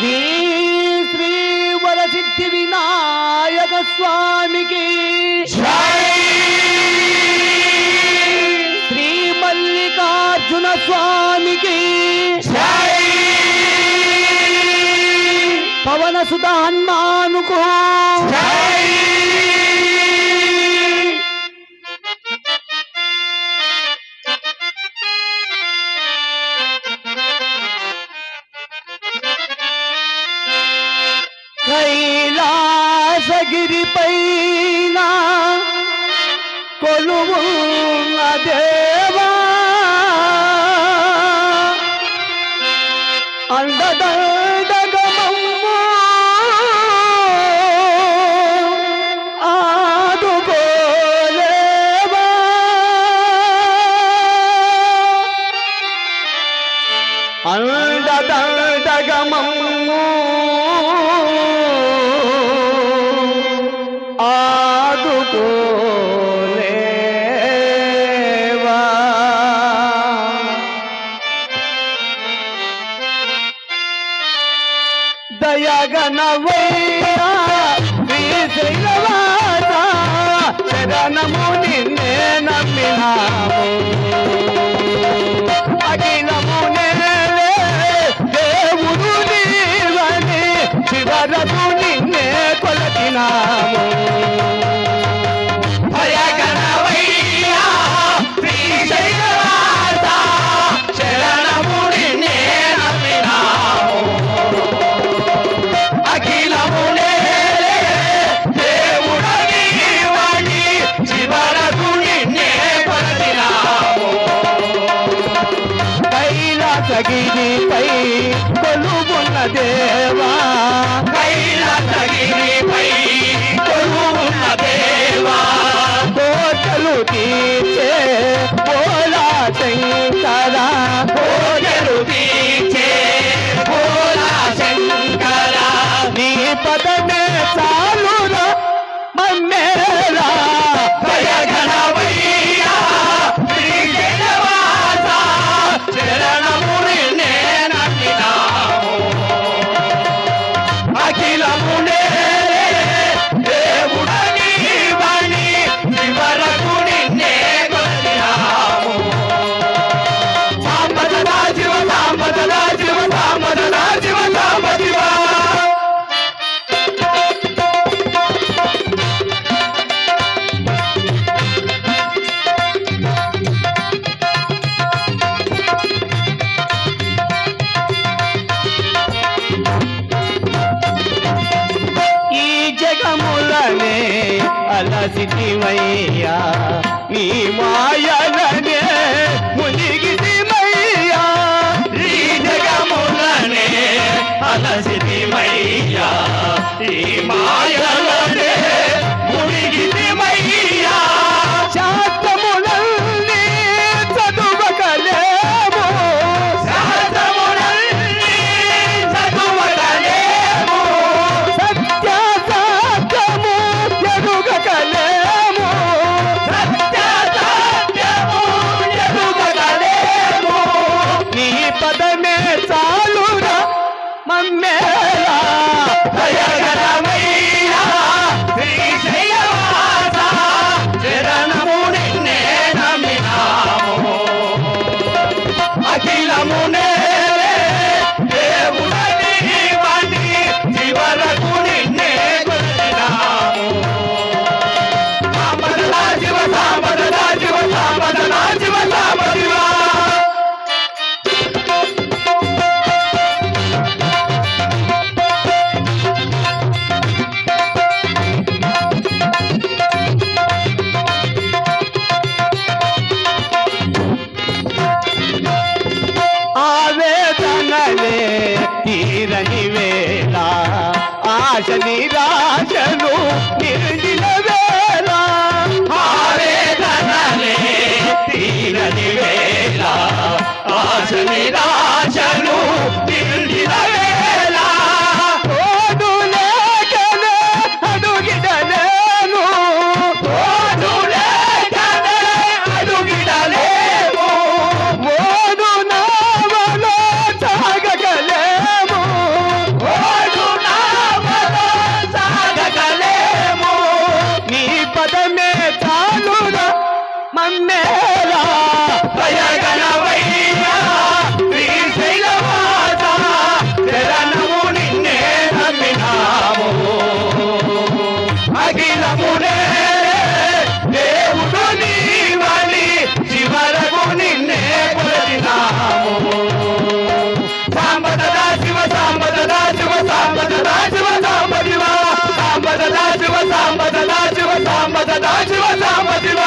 శ్రీ శ్రీ వరసిద్ధి వినాయక స్వామికి. శ్రీ మల్లికార్జున స్వామికి. పవన సుత హనుమానుకో కైలాసగిరిపైన కొలువున్న దేవా అండదా జయగణవయ్యా శ్రీశైలవాస శరణము నిన్నే నమ్మినాము అఖిలము నేలే దేవుడు నీవని చివరకు నిన్నే కొలచినాము తగిలి పై స్థితివయ్యా నీ మాయా ಹರಿ ಪದವಿ నిన్నే సాంబ సాంబదదా శివ సాంబదదా శివ సాంబదదా శివ సాంబ శివ సాంబదదా శివ సాంబదదా శివ సాంబదదా శివ సాంబ శివ